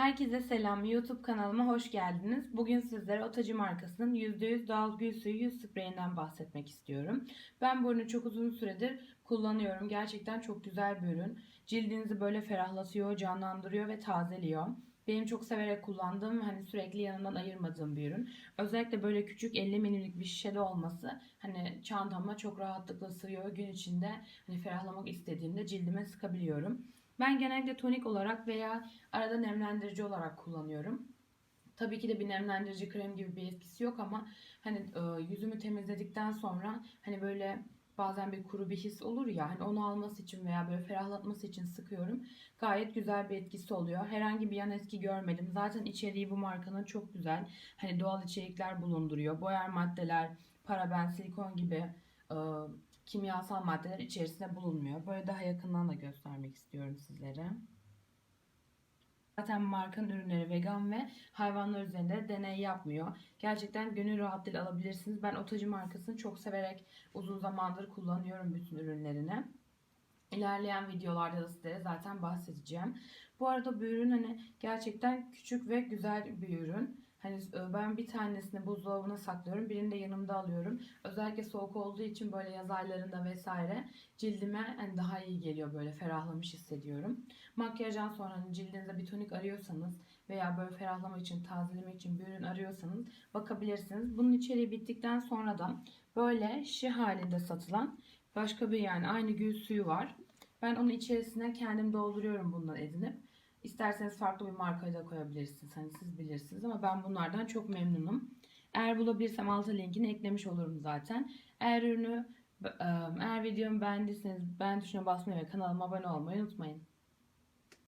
Herkese selam. YouTube kanalıma hoş geldiniz. Bugün sizlere Otacı markasının %100 doğal gül suyu yüz spreyinden bahsetmek istiyorum. Ben bu ürünü çok uzun süredir kullanıyorum. Gerçekten çok güzel bir ürün. Cildinizi böyle ferahlatıyor, canlandırıyor ve tazeliyor. Benim çok severek kullandığım, hani sürekli yanından ayırmadığım bir ürün. Özellikle böyle küçük 50 mililik bir şişede olması hani çantama çok rahatlıkla sığıyor. Gün içinde hani ferahlamak istediğimde cildime sıkabiliyorum. Ben genellikle tonik olarak veya arada nemlendirici olarak kullanıyorum. Tabii ki de bir nemlendirici krem gibi bir etkisi yok ama hani e, yüzümü temizledikten sonra hani böyle bazen bir kuru bir his olur ya hani onu alması için veya böyle ferahlatması için sıkıyorum. Gayet güzel bir etkisi oluyor. Herhangi bir yan etki görmedim. Zaten içeriği bu markanın çok güzel. Hani doğal içerikler bulunduruyor. Boyar maddeler, paraben, silikon gibi e, kimyasal maddeler içerisinde bulunmuyor. Böyle daha yakından da göstermek istiyorum sizlere. Zaten markanın ürünleri vegan ve hayvanlar üzerinde deney yapmıyor. Gerçekten gönül rahatlığıyla alabilirsiniz. Ben Otacı markasını çok severek uzun zamandır kullanıyorum bütün ürünlerini. İlerleyen videolarda da sizlere zaten bahsedeceğim. Bu arada bu ürün hani gerçekten küçük ve güzel bir ürün. Hani e, ben bir tanesini buzdolabına saklıyorum, birini de yanımda alıyorum. Özellikle soğuk olduğu için böyle yaz aylarında vesaire cildime hani daha iyi geliyor böyle ferahlamış hissediyorum. Makyajdan sonra hani cildinize bir tonik arıyorsanız veya böyle ferahlamak için, tazelemek için bir ürün arıyorsanız bakabilirsiniz. Bunun içeriği bittikten sonra da böyle şişe halinde satılan başka bir yani aynı gül suyu var. Ben onun içerisine kendim dolduruyorum bundan edinip. İsterseniz farklı bir markayı da koyabilirsiniz. Hani siz bilirsiniz ama ben bunlardan çok memnunum. Eğer bulabilirsem alta linkini eklemiş olurum zaten. Eğer ürünü eğer videomu beğendiyseniz beğen tuşuna basmayı ve kanalıma abone olmayı unutmayın.